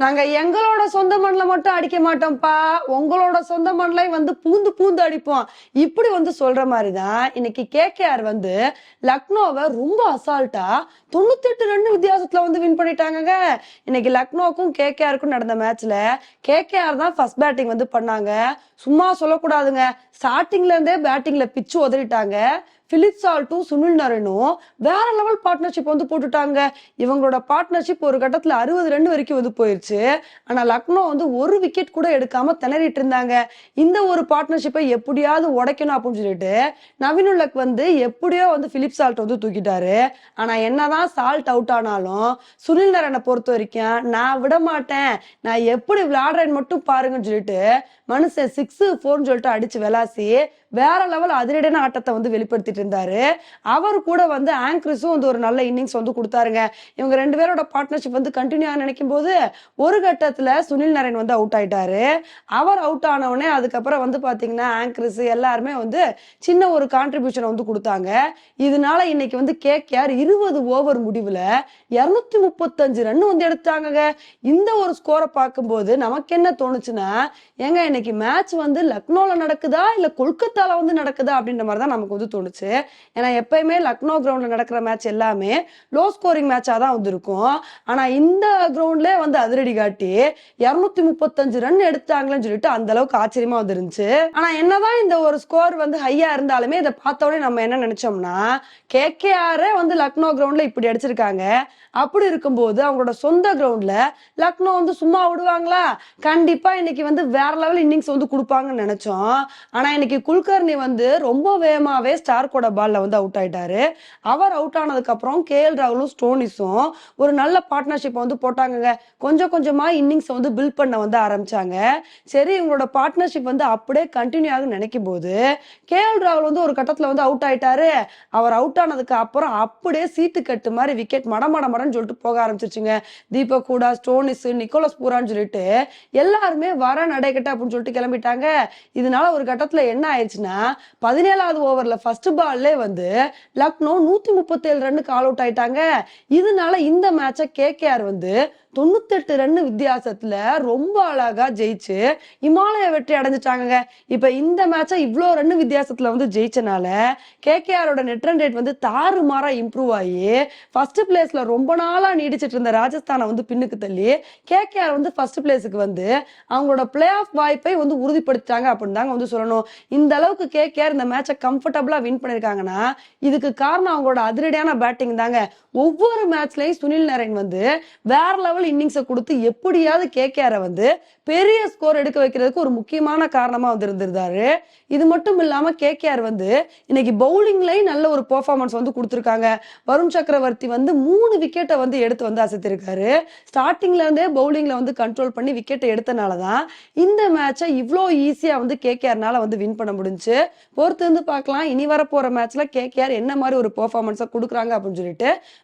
நாங்க எங்களோட சொந்த மண்ணில் மட்டும் அடிக்க மாட்டோம்ப்பா. உங்களோட சொந்த மண்ணிலையும் வந்து பூந்து பூந்து அடிப்போம். இப்படி வந்து சொல்ற மாதிரி தான் இன்னைக்கு கேகேஆர் வந்து லக்னோவை ரொம்ப அசால்ட்டா தொண்ணூத்தெட்டு ரன் வித்தியாசத்துல வந்து வின் பண்ணிட்டாங்க இன்னைக்கு லக்னோக்கும் கேகேஆருக்கும் நடந்த மேட்ச்ல கேகேஆர் தான் ஃபர்ஸ்ட் பேட்டிங் வந்து பண்ணாங்க. சும்மா சொல்லக்கூடாதுங்க. ஸ்டார்டிங்ல இருந்தே பேட்டிங்ல பிச்சு உதறிட்டாங்க. ஃபிலிப் சால்ட்டும் சுனில் நரனும் வேற லெவல் பார்ட்னர்ஷிப் வந்து போட்டுட்டாங்க. இவங்களோட பார்ட்னர்ஷிப் ஒரு கட்டத்தில் அறுபது ரன் வரைக்கும் வந்து போயிருச்சு. ஆனால் லக்னோ வந்து ஒரு விக்கெட் கூட எடுக்காம திணறிட்டு இருந்தாங்க. இந்த ஒரு பார்ட்னர்ஷிப்பை எப்படியாவது உடைக்கணும் அப்படின்னு சொல்லிட்டு நவீனுலக் வந்து எப்படியோ வந்து பிலிப் சால்ட் வந்து தூக்கிட்டாரு. ஆனால் என்னதான் சால்ட் அவுட் ஆனாலும் சுனில் நரனை பொறுத்த வரைக்கும் நான் விட மாட்டேன். நான் எப்படி விளையாடுறேன்னு மட்டும் பாருங்கன்னு சொல்லிட்டு மனுஷன் சிக்ஸ் ஃபோர்னு சொல்லிட்டு அடிச்சு விளாசி வேற லெவல் அதிரடியான ஆட்டத்தை வந்து வெளிப்படுத்திட்டு இருந்தாரு. அவர் கூட வந்து ஆங்கர்ஸும் வந்து ஒரு நல்ல இன்னிங்ஸ் வந்து கொடுத்தாருங்க. இவங்க ரெண்டு பேரோட பார்ட்னர்ஷிப் வந்து கண்டினியூ ஆக நினைக்கும் போது ஒரு கட்டத்துல சுனில் நரேன் வந்து அவுட் ஆயிட்டாரு. அவர் அவுட் ஆனவுடனே அதுக்கப்புறம் வந்து பாத்தீங்கன்னா ஆங்கர்ஸ் எல்லாருமே வந்து சின்ன ஒரு கான்ட்ரிபியூஷனை வந்து கொடுத்தாங்க. இதனால இன்னைக்கு வந்து கேகேஆர் இருபது ஓவர் முடிவுல இருநூத்தி முப்பத்தஞ்சு ரன் வந்து எடுத்தாங்கங்க இந்த ஒரு ஸ்கோரை பார்க்கும்போது நமக்கு என்ன தோணுச்சுன்னா ஏங்க இன்னைக்கு மேட்ச் வந்து லக்னோல நடக்குதா? இல்ல கொல்கத்தால வந்து நடக்குதா அப்படின்ற மாதிரி தான் நமக்கு வந்து தோணுச்சு. ஏன்னா எப்பயுமே லக்னோ கிரவுண்ட்ல நடக்கிற மேட்ச் எல்லாமே லோ ஸ்கோரிங் மேட்சா தான் வந்து இருக்கும். ஆனா இந்த கிரவுண்ட்ல வந்து அதிரடி காட்டி இருநூத்தி முப்பத்தஞ்சு ரன் எடுத்தாங்களேன்னு சொல்லிட்டு அந்த அளவுக்கு ஆச்சரியமா வந்து ஆனா என்னதான் இந்த ஒரு ஸ்கோர் வந்து ஹையா இருந்தாலுமே இதை பார்த்தோடனே நம்ம என்ன நினைச்சோம்னா கேகேஆர் வந்து லக்னோ கிரவுண்ட்ல இப்படி அடிச்சிருக்காங்க. அப்படி இருக்கும்போது அவங்களோட சொந்த கிரவுண்ட்ல லக்னோ வந்து சும்மா விடுவாங்களா? கண்டிப்பா இன்னைக்கு வந்து வேற லெவல் இன்னிங்ஸ் வந்து கொடுப்பாங்கன்னு நினைச்சோம். ஆனா இன்னைக்கு குல்க குல்கர்னி வந்து ரொம்ப வேகமாவே ஸ்டார்கோட பால்ல வந்து அவுட் ஆயிட்டாரு. அவர் அவுட் ஆனதுக்கு அப்புறம் கே எல் ராகுலும் ஸ்டோனிஸும் ஒரு நல்ல பார்ட்னர்ஷிப் வந்து போட்டாங்க கொஞ்சம் கொஞ்சமா இன்னிங்ஸ் வந்து பில்ட் பண்ண வந்து ஆரம்பிச்சாங்க. சரி இவங்களோட பார்ட்னர்ஷிப் வந்து அப்படியே கண்டினியூ ஆகும் நினைக்கும் போது கே எல் ராகுல் வந்து ஒரு கட்டத்துல வந்து அவுட் ஆயிட்டாரு. அவர் அவுட் ஆனதுக்கு அப்புறம் அப்படியே சீட்டு கட்டு மாதிரி விக்கெட் மட மடன்னு சொல்லிட்டு போக ஆரம்பிச்சிருச்சுங்க. தீபக் கூடா ஸ்டோனிஸ் நிக்கோலஸ் பூரான்னு சொல்லிட்டு எல்லாருமே வர நடைக்கட்ட அப்படின்னு சொல்லிட்டு கிளம்பிட்டாங்க. இதனால ஒரு கட்டத்துல என்ன ஆயிடுச்சுன்னா பதினேழாவது ஓவர்ல ஃபர்ஸ்ட் பால்லே வந்து லக்னோ நூத்தி முப்பத்தேழு ரன்னுக்கு ஆல் அவுட் ஆயிட்டாங்க. இதனால இந்த மேட்சை கேகேஆர் வந்து தொண்ணூத்தெட்டு ரன் வித்தியாசத்துல ரொம்ப அழகா ஜெயிச்சு இமாலய வெற்றி அடைஞ்சிட்டாங்க இப்ப இந்த மேட்சை இவ்வளோ ரன் வித்தியாசத்துல வந்து ஜெயிச்சனால கேகேஆரோட நெட் ரன் ரேட் வந்து தாறுமாறா இம்ப்ரூவ் ஆகி ஃபர்ஸ்ட் பிளேஸ்ல ரொம்ப நாளா நீடிச்சிட்டு இருந்த ராஜஸ்தானை வந்து பின்னுக்கு தள்ளி கேகேஆர் வந்து ஃபர்ஸ்ட் பிளேஸுக்கு வந்து அவங்களோட பிளே ஆஃப் வாய்ப்பை வந்து உறுதிப்படுத்திட்டாங்க அப்படின்னு தாங்க வந்து சொல்லணும். இந்த அளவுக்கு கேகேஆர் இந்த மேட்சை கம்ஃபர்டபுளா வின் பண்ணிருக்காங்கன்னா இதுக்கு காரணம் அவங்களோட அதிரடியான பேட்டிங் தாங்க. ஒவ்வொரு மேட்ச்லயும் சுனில் நரேன் வந்து வேற லெவல் இன்னிங்ஸை கொடுத்து எப்படியாவது கேகேஆரை வந்து பெரிய ஸ்கோர் எடுக்க வைக்கிறதுக்கு ஒரு முக்கியமான காரணமா வந்து இருந்திருந்தாரு. இது மட்டும் இல்லாம கேகேஆர் வந்து இன்னைக்கு பவுலிங்லயும் நல்ல ஒரு பெர்ஃபார்மன்ஸ் வந்து கொடுத்துருக்காங்க. வருண் சக்கரவர்த்தி வந்து மூணு விக்கெட்டை வந்து எடுத்து வந்து அசைத்திருக்காரு. ஸ்டார்டிங்ல இருந்தே பவுலிங்ல வந்து கண்ட்ரோல் பண்ணி விக்கெட்டை எடுத்தனால தான் இந்த மேட்சை இவ்வளோ ஈஸியா வந்து கேகேஆர்னால வந்து வின் பண்ண முடிஞ்சு. பொறுத்து வந்து பார்க்கலாம். இனி வரப்போற மேட்ச்ல கேகேஆர் என்ன மாதிரி ஒரு பெர்ஃபார்மன்ஸை கொடுக்குறாங்க அப்படின்னு சொல்லிட்டு